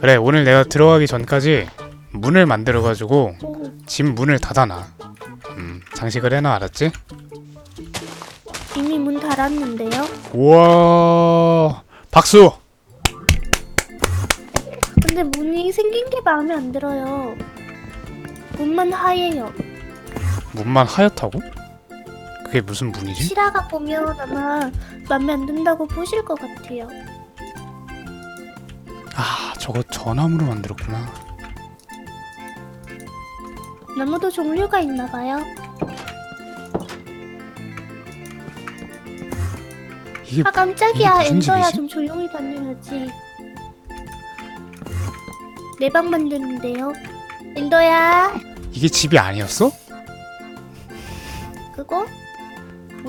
그래 오늘 내가 들어가기 전까지 문을 만들어가지고 집 문을 닫아놔 음 장식을 해놔 알았지? 이미 문 닫았는데요. 우와 박수 근데 문이 생긴 게 마음에 안 들어요. 문만 하얘요. 문만 하얗다고? 그게 무슨 문이지? 실화가 보면 아마 마음에 안 든다고 보실 것 같아요. 아 저거 전화무로 만들었구나 나무도 종류가 있나 봐요. 이게 아 깜짝이야 이게 무슨 엔더야 집이지? 좀 조용히 다녀야지. 내 방 만드는데요. 엔더야 이게 집이 아니었어?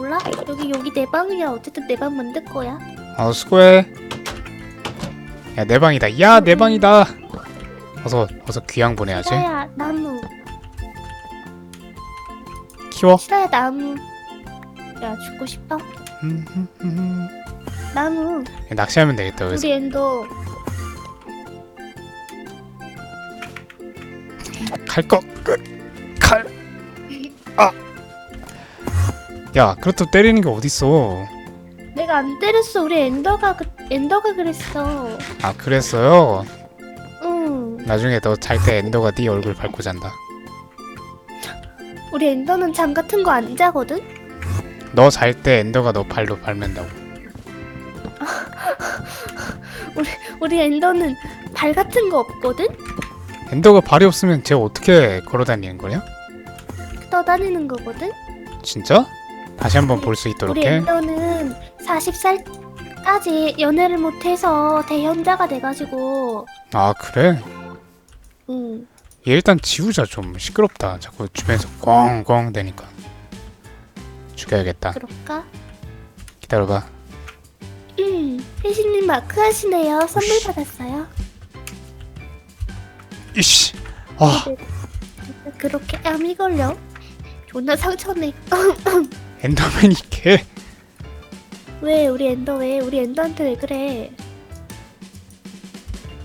몰라? 여기 여기 내 방이야. 어쨌든 내 방 만들 거야. 어 수고해 야 내 방이다 야 내 방이다 어서 어서 귀양 보내야지 실화야 나무. 키워 실화야 나무. 야 죽고 싶어? 음, 음, 음. 나무. 낚시하면 되겠다 그래서 우리 엔더 칼거끝칼 아. 야 그렇다고 때리는 게 어딨어 내가 안 때렸어. 우리 엔더가 그, 엔더가 그랬어. 아 그랬어요 응. 나중에 너 잘 때 엔더가 네 얼굴 밟고 잔다 우리 엔더는 잠 같은 거 안 자거든. 너 잘 때 엔더가 너 발로 밟는다고 우리 엔더는 발 같은 거 없거든. 엔더가 발이 없으면 쟤 어떻게 걸어다니는 거냐? 떠다니는 거거든. 진짜? 다시 한번 볼 수 있도록 우리 해 엔더는 40살까지 연애를 못해서 대현자가 돼가지고. 아 그래? 응. 얘 일단 지우자 좀 시끄럽다 자꾸 주변에서 꽝꽝 대니까 죽여야겠다 그럴까? 기다려봐 음. 혜신님 마크 하시네요. 선물 받았어요. 이씨 아 그렇게 암이 걸려? 존나 상처네. 엔더맨이 개왜 우리 엔더 왜 우리 엔더한테 왜 그래?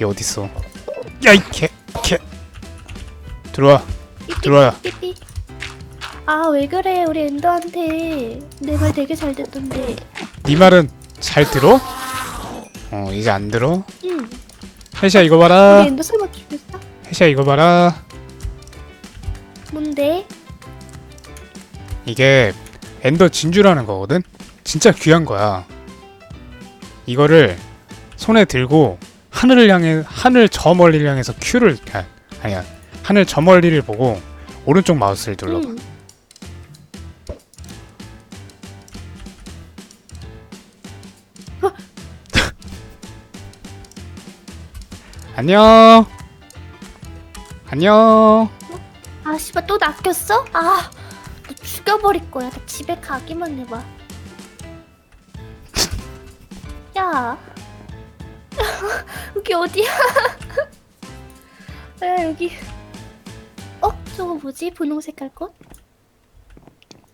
얘 어딨어 야이 개개 들어와 들어와요 삐삐. 아 왜 그래 우리 엔더한테 내 말 되게 잘 듣던데. 네 말은 잘 들어? 어 이제 안 들어? 응. 혜시야 이거 우리 봐라 엔더 설마 죽였어? 혜시야 이거 봐라 뭔데? 이게 엔더 진주라는 거거든? 진짜 귀한 거야. 이거를 손에 들고 하늘을 향해 하늘 저 멀리를 향해서 Q를 아, 아니야 하늘 저 멀리를 보고 오른쪽 마우스를 눌러봐. 응. 안녕. 안녕. 아 씨발 또 낚였어? 아, 너 죽여버릴 거야. 나 집에 가기만 해봐. 야, 여기 어디야? 야 여기. 어, 저거 뭐지? 분홍 색깔 꽃?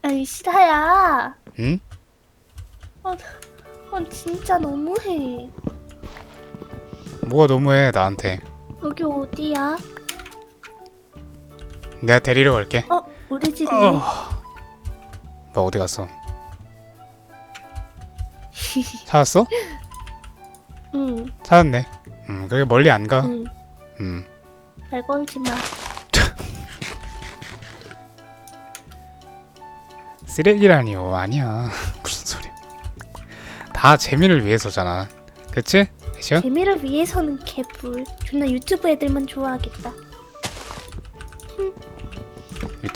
아이 시다야. 응? 아, 아 진짜 너무해. 뭐가 너무해 나한테. 여기 어디야? 내가 데리러 갈게. 어, 우리 집이네. 어. 너 어디 갔어? 찾았어? 응, 찾았네. 음, 그게 멀리 안 가. 응. 음. 말 걸지 마. 쓰레기라니요. 아니야. 무슨 소리야. 다 재미를 위해서잖아. 그치? 애시야? 재미를 위해서는 개뿔. 존나 유튜브 애들만 좋아하겠다.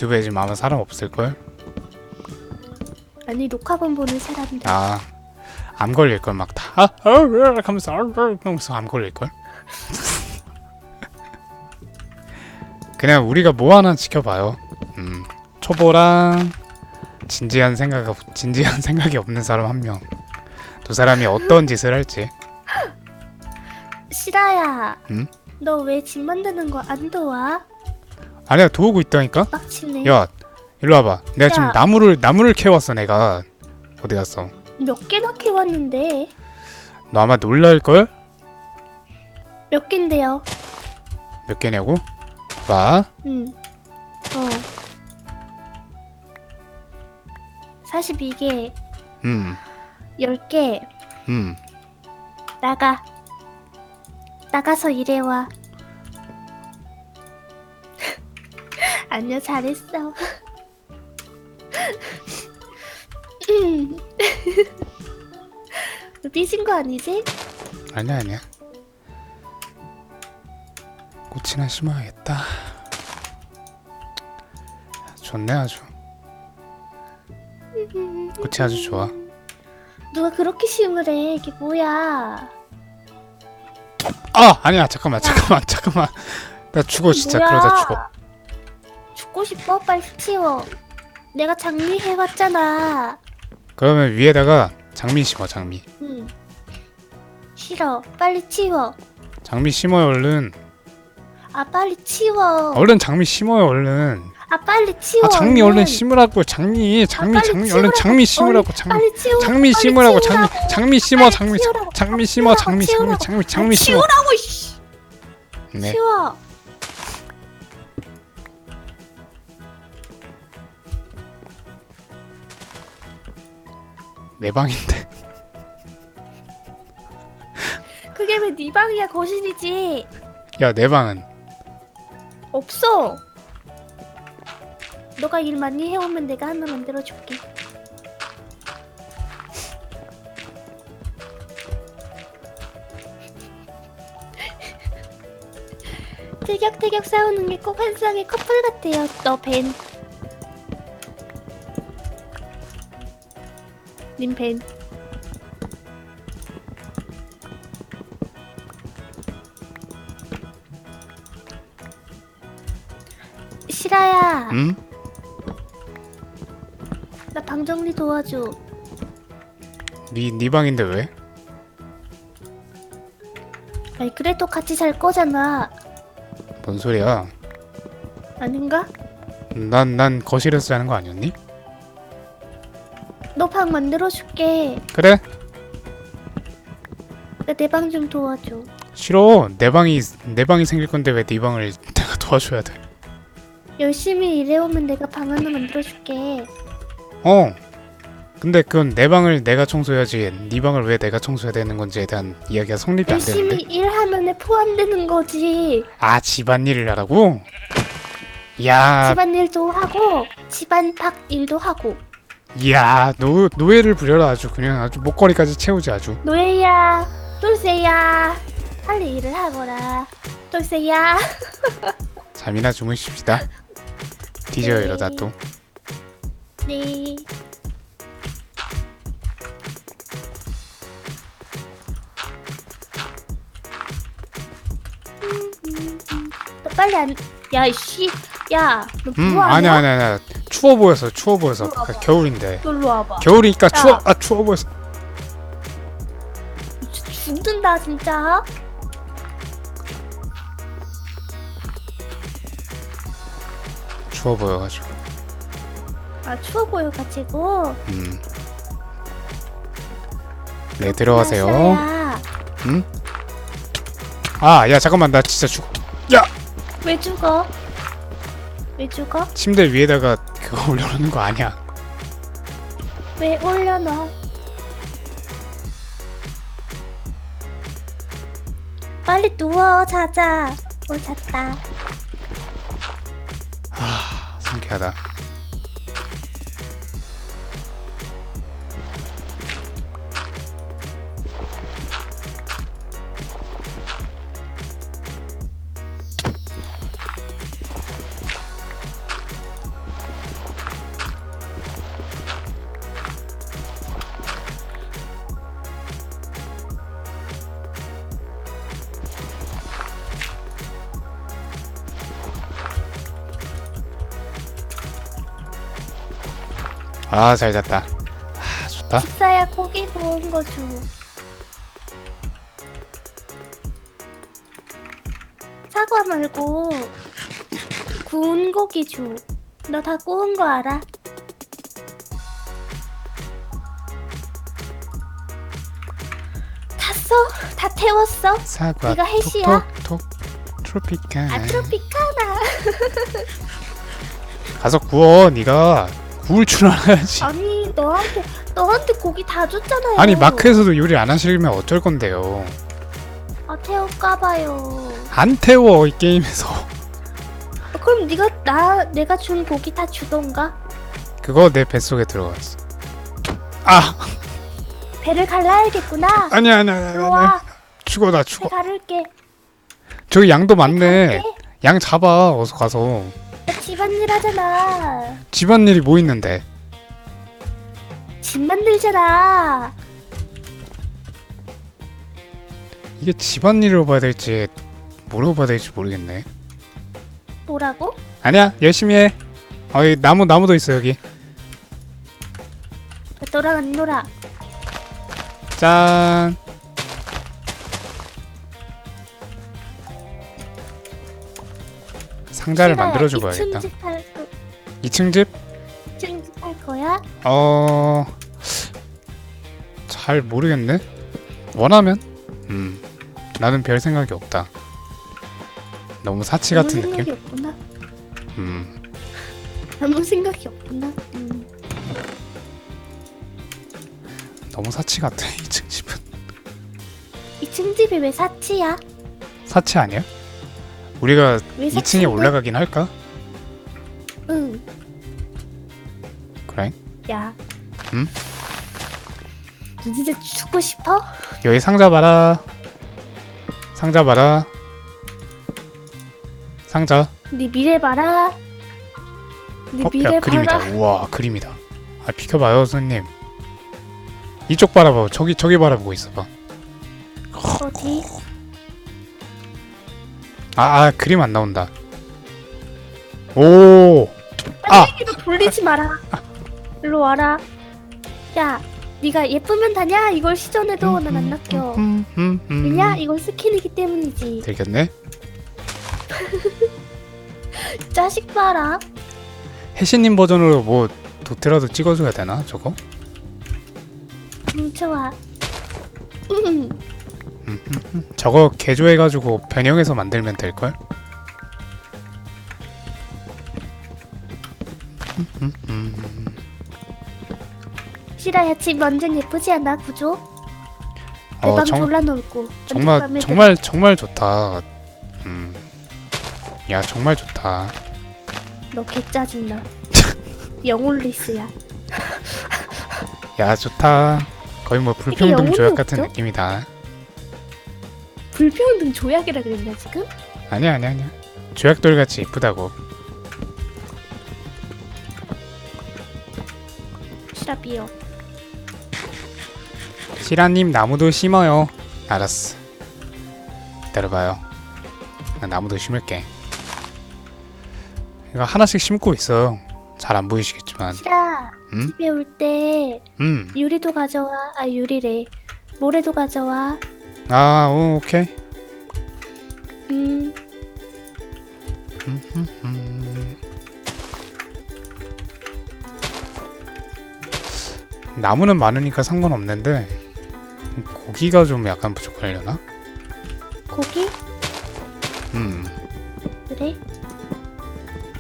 유튜브에 지금 아마 사람 없을걸? 아니 녹화본 보는 사람들. 아, 암 걸릴걸 막 다. 아, 아, 아, 하면서, 아, 아, 하면서 암 걸릴걸? 그냥 우리가 뭐 하나 지켜봐요. 음, 초보랑 진지한 생각, 진지한 생각이 없는 사람 한 명. 두 사람이 어떤 짓을 할지. 시라야. 응? 너 왜 집 만드는 거 안 도와? 아니야, 도우고 있다니까? 빡치네. 야, 일로 와봐. 내가 지금 야. 나무를 나무를 캐왔어 내가. 어디 갔어? 몇 개나 키웠는데 너 아마 놀랄 걸? 몇 갠데요? 몇 개냐고? 봐. 응. 어. 42개, 음, 10개, 음. 나가. 나가서 일해와. 아니야, 잘했어. 음. 너 삐진 거 아니지? 아니야 아니야. 꽃이나 심어야겠다. 좋네 아주. 꽃이 아주 좋아. 누가 그렇게 심으래? 이게 뭐야? 아 아니야 잠깐만 잠깐만 잠깐만. 나 죽어 진짜 뭐야? 그러다 죽어. 죽고 싶어? 빨리 치워. 내가 장미해왔잖아. 그러면 위에다가 장미 심어 장미. 응. 싫어. 빨리 치워. 장미 심어요 얼른. 아 빨리 치워. 얼른 장미 심어요 얼른. 아 빨리 치워. 아 장미 얼른 심으라고 장미 장미 아, 빨리 장미 얼른 치우라고. 장미 심으라고 장미 빨리 치워. 장미 빨리 심으라고 치우라고. 장미 장미 심어 빨리 장미 치우라고. 장미 심어 장미 장미 치우라고. 장미 아, 장미 심어. 치우라고 씨. 네. 치워. 내 방인데. 그게 왜 네 방이야 거실이지? 야 내 방은 없어. 너가 일 많이 해오면 내가 하나 만들어줄게. 티격태격 싸우는 게 꼭 환상의 커플 같아요. 너 벤. 님 벤. 시라야. 응? 나 방 정리 도와줘. 네 네 방인데 왜? 아니 그래도 같이 잘 거잖아. 뭔 소리야? 아닌가? 난 난 거실에서 자는 거 아니었니? 너방 만들어 줄게. 그래? 나내방 좀 도와줘. 싫어. 내 방이 내 방이 생길 건데 왜 네 방을 내가 도와줘야 돼? 열심히 일해오면 내가 방 하나 만들어 줄게. 어. 근데 그건 내 방을 내가 청소해야지. 네 방을 왜 내가 청소해야 되는 건지에 대한 이야기가 성립이 안 열심히 되는데. 일하면 포함되는 거지. 아 집안일을 하라고? 야, 집안일도 하고 집안 밖 일도 하고. 야, 노 노예를 부려라 아주 그냥 아주 목걸이까지 채우지 아주. 노예야, 돌쇠야, 빨리 일을 하거라. 돌쇠야. 잠이나 주무십시다. 뒤져요 네. 이러다 또. 네. 너 빨리 안. 야, 이 씨. 야, 너 음, 아니야 아니야? 아니야 아니야. 추워 보여서 추워 보여서 일로 와봐. 겨울인데. 놀러 와봐. 겨울이니까 추워 야. 아 추워 보여서. 죽- 죽는다 진짜. 추워 보여가지고. 아 추워 보여가지고. 음. 네 들어가세요. 야, 응? 아, 야 잠깐만 나 진짜 죽. 야, 왜 죽어? 왜 죽어? 침대 위에다가 그거 올려놓는 거 아니야. 왜 올려놔? 빨리 누워 자자. 어 잤다. 아, 상쾌하다. 아, 잘 잤다. 아, 좋다. 식사야 고기 구운 거 줘. 사과 말고 구운 고기 줘. 너 다 구운 거 알아? 탔어? 다 태웠어? 사과 네가 해시야? 톡톡톡 트로피카나 아 트로피카나 가서 구워 네가 구울 줄 알아야지. 아니 너한테 너한테 고기 다 줬잖아요. 아니 마크에서도 요리 안 하시려면 어쩔 건데요? 아 태울까봐요. 안 태워 이 게임에서. 어, 그럼 네가 나 내가 준 고기 다 주던가? 그거 내 뱃속에 들어갔어. 아! 배를 갈라야겠구나. 아니야 아니야 아니야, 아니야 들어와 죽어 나 배 죽어. 가를게. 저기 양도 많네. 갈게. 양 잡아 어서 가서 나 집안일 하잖아. 집안일이 뭐 있는데? 집 만들잖아. 이게 집안일로 봐야 될지 뭐로 봐야 될지 모르겠네. 뭐라고? 아니야 열심히 해. 어이 나무 나무도 있어 여기. 너랑 안 놀아 짠 상자를. 만들어 줘봐야겠다 2층 집할 2층 집? 2층 집 할 거야? 어... 잘 모르겠네 원하면? 음 나는 별 생각이 없다 너무 사치 같은 아무 느낌? 생각이 없구나 음 아무 생각이 없구나 음. 너무 사치 같아 2층 집은 2층 집이 왜 사치야? 사치 아니야? 우리가 왜 2층에 사치인데? 올라가긴 할까? 응 그래? 야. 응? 너 진짜 죽고 싶어? 여기 상자 봐라 상자 봐라 상자 네 미래 봐라. 네 어? 미래 야 그림이다 봐라. 우와 그림이다 아 비켜봐요 손님 이쪽 바라봐 저기 저기 바라보고 있어봐 어디? 아, 아 그림 안 나온다 오 아! 이거 돌리지 마라. 일로 와라. 야, 네가 예쁘면 다냐? 이걸 시전해도 난 안 낚여. 음, 음, 음. 왜냐? 이건 스킨이기 때문이지. 되겠네 자식 봐라. 해시님 버전으로 뭐 도트라도 찍어줘야 되나 저거? 뭉쳐와. 음, 저거 개조해가지고 변형해서 만들면 될걸? 시라야 집 완전 예쁘지 않아 구조? 내 어, 방 정- 졸라 넓고. 정말 완전 정말 정말 좋다. 음. 야 정말 좋다. 들어. 너 개짜증나. 영올리스야. 야 좋다. 거의 뭐 불평등 영혼이 조약 같은 없죠? 느낌이다. 불평등 조약이라 그랬나 지금? 아니야 아니야 아니야. 조약돌 같이 이쁘다고. 시라비요. 시라님 나무도 심어요. 알았어. 기다려봐요. 나 나무도 심을게. 이거 하나씩 심고 있어. 잘안 보이시겠지만. 시라. 음? 집에 올 때 음. 유리도 가져와. 아 유리래. 모래도 가져와. 아 오, 오케이. 음. 음. 나무는 많으니까 상관없는데 고기가 좀 약간 부족하려나? 고기? 음 그래?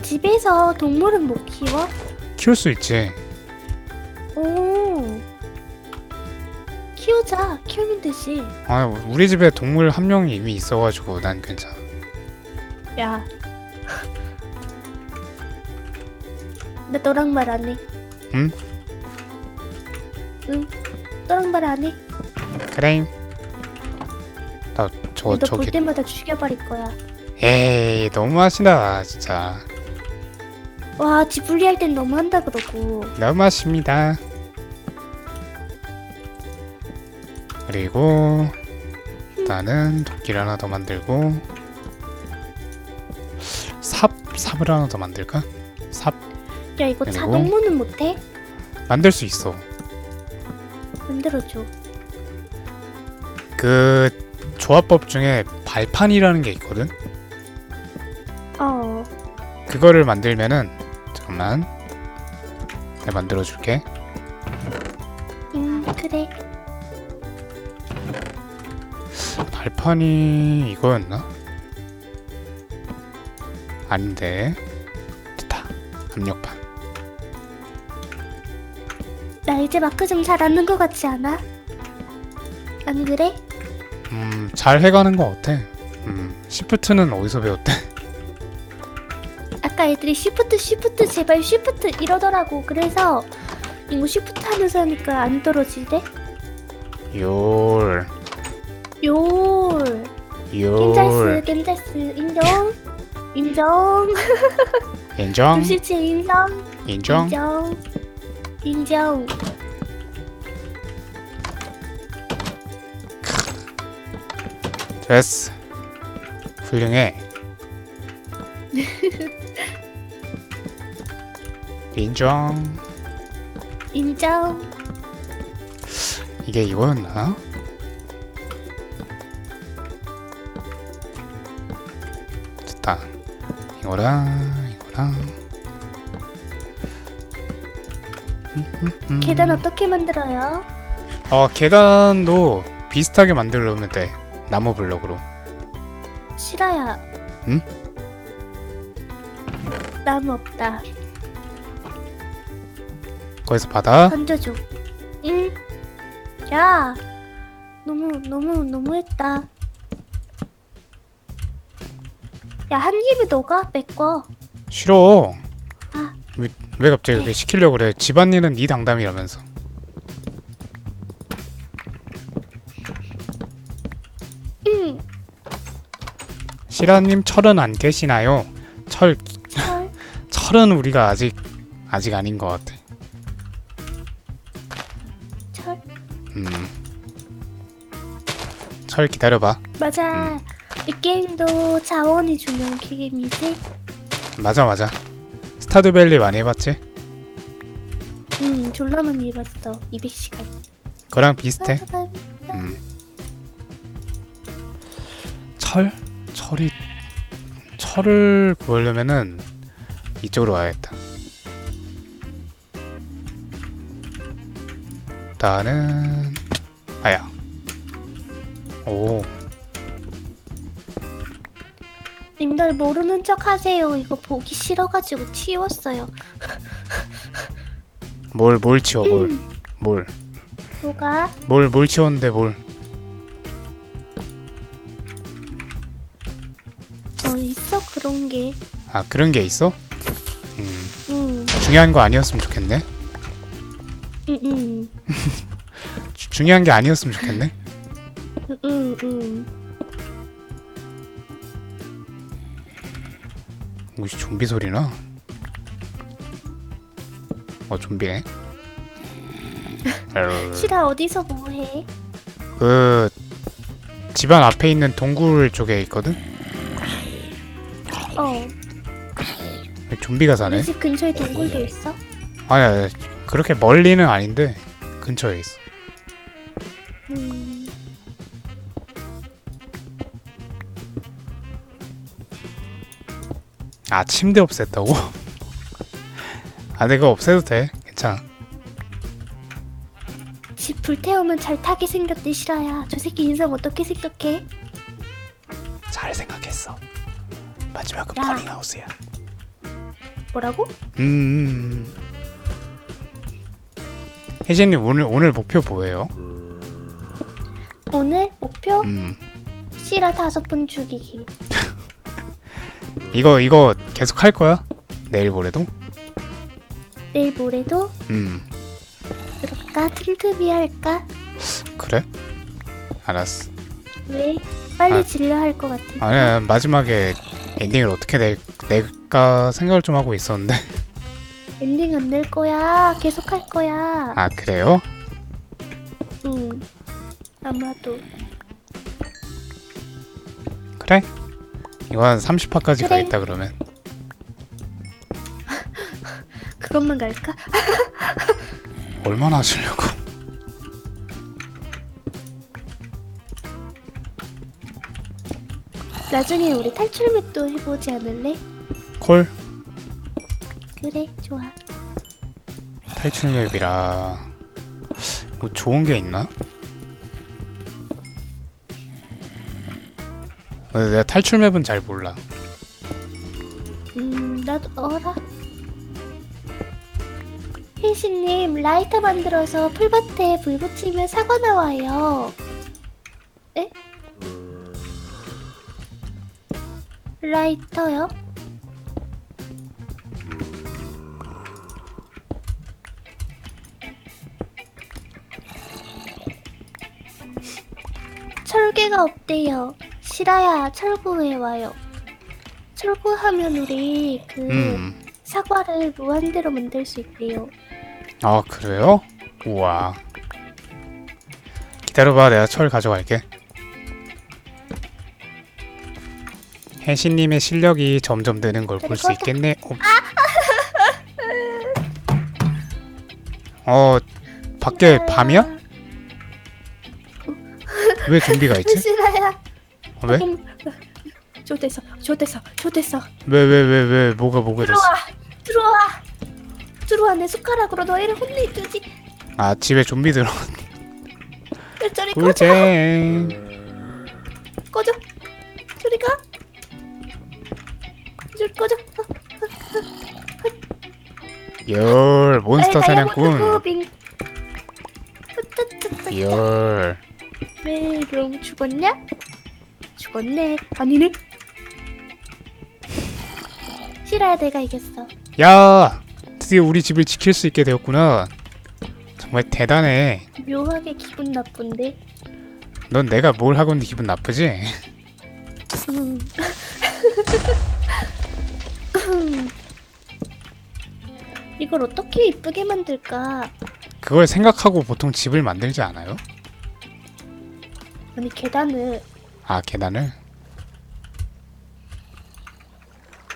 집에서 동물은 못 키워? 키울 수 있지 오. 키우자. 키우면 되지. 아 우리 집에 동물 한 명이 이미 있어가지고 난 괜찮아 야. 나 너랑 말 안 해. 응? 응. 너랑 말 안 해. 그래 나저 너 볼 저기 때마다 죽여버릴 거야. 에이 너무하시다 진짜 와, 집 분리할 땐 너무 한다 그러고. 너무 하십니다 그리고 일단은 도끼를 하나 더 만들고 삽 삽을 하나 더 만들까? 삽 야, 이거 그리고? 자동문은 못해? 만들 수 있어. 만들어줘. 그 조합법 중에 발판이라는 게 있거든. 어. 그거를 만들면은 잠깐만 내가 만들어 줄게 발판이 이거였나? 아닌데 됐다 압력판 나 이제 마크 좀 잘하는 것 같지 않아? 안 그래? 음, 잘 해가는 거 어때? 음, 시프트는 어디서 배웠대? 아까 애들이 쉬프트 쉬프트 제발 쉬프트 이러더라고 그래서 이거 쉬프트 하면서 하니까 안 떨어지대 열, 요 열, 겜잘스 겜잘스 인정 인정 인정, 불실체 인정 인정. 인정 인정 됐어. 훌륭해. 인정. 인정 이게 이거였나? 이거랑 이거랑. 음, 계단 어떻게 만들어요? 어 계단도 비슷하게 만들려면 돼. 나무 블럭으로. 실화야 응? 나무 없다 거기서 받아. 던져줘 응? 야 너무 너무 너무했다 야한 입에 너가 메꿔 싫어. 아. 왜, 왜 갑자기 그렇게 시키려고 그래? 집안일은 네 당담이라면서. 응 시라님 철은 안 계시나요? 철 헐. 철은 우리가 아직 아직 아닌 것 같아. 철 음. 철 기다려봐. 맞아 이 게임도 자원이 주는 게임이지 맞아 맞아. 스타드밸리 많이 해봤지? 응 졸라 많이 해봤어 200시간 그랑 비슷해. 음. 철? 철이 철을 구하려면은 이쪽으로 와야겠다. 나는 아야. 오, 님들 모르는 척 하세요 이거 보기 싫어가지고 치웠어요 뭘 뭘 치워 뭘? 뭘? 뭐가? 뭘 뭘 치웠는데 뭘? 어 있어 그런 게 아 그런 게 있어? 음, 응, 중요한 거 아니었으면 좋겠네. 응, 응, 주- 중요한 게 아니었으면 좋겠네. 응, 응, 응. 혹시 좀비 소리나? 어 좀비네. 실아 어디서 뭐해? 그 집안 앞에 있는 동굴 쪽에 있거든. 어, 좀비가 사네. 우리 집 근처에 동굴도 있어? 아니야 그렇게 멀리는 아닌데 근처에 있어. 아 침대 없앴다고? 아 내가 없애도 돼. 괜찮아. 집 불태우면 잘 타게 생겼대 실아야. 저 새끼 인성 어떻게 생각해? 잘 생각했어. 마지막은 야. 파링하우스야. 뭐라고? 음. 혜진님 오늘 오늘 목표 뭐예요? 오늘 목표 음. 실아 다섯 분 죽이기. 이거 이거 계속 할 거야? 내일 모레도? 내일 모레도 음. 그럴까? 틈틈이 할까? 그래? 알았어. 왜? 빨리 아. 질러 할것 같아. 아니야 마지막에 엔딩을 어떻게 낼, 낼까 생각을 좀 하고 있었는데 엔딩 안 낼 거야. 계속 할 거야. 아 그래요? 응. 아마도. 그래? 이거 한 30화까지 그래. 가있다 그러면 그것만 갈까? 얼마나 하시려고 나중에 우리 탈출 맵도 해보지 않을래? 콜? 그래 좋아. 탈출맵이라 뭐 좋은 게 있나? 어, 내가 탈출 맵은 잘 몰라. 음 나도 어라. 혜신님 라이터 만들어서 풀밭에 불 붙이면 사과 나와요. 에? 라이터요? 철개가 없대요. 실아야 철구해 와요. 철구하면 우리 그 음. 사과를 무한대로 만들 수 있대요. 아 그래요? 우와. 기다려봐, 내가 철 가져갈게. 혜신님의 실력이 점점 느는 걸 볼 수 있겠네. 어. 어, 밖에 밤이야? 왜 좀비가 있지? 실아야. 어, 왜? 좋댔어, 좋댔어, 좋댔어. 왜, 왜, 왜, 왜, 뭐가, 뭐가 됐어? 들어와, 들어와, 들어와. 내 숟가락으로 너희를 혼내주지. 아, 집에 좀비 들어. 저리 꺼져, 꿀잼. 꺼져. 저리 가. 저리 꺼져. 열, 몬스터 에이, 다이아몬드 사냥꾼. 무빙. 으뜨뜨뜨. 열. 메롱 죽었냐? 죽었네. 아니네. 실아야 내가 이겼어. 야, 드디어 우리 집을 지킬 수 있게 되었구나. 정말 대단해. 묘하게 기분 나쁜데. 넌 내가 뭘 하고 있는데 기분 나쁘지? 음. 이걸 어떻게 이쁘게 만들까? 그걸 생각하고 보통 집을 만들지 않아요? 아니 계단을 아, 계단을?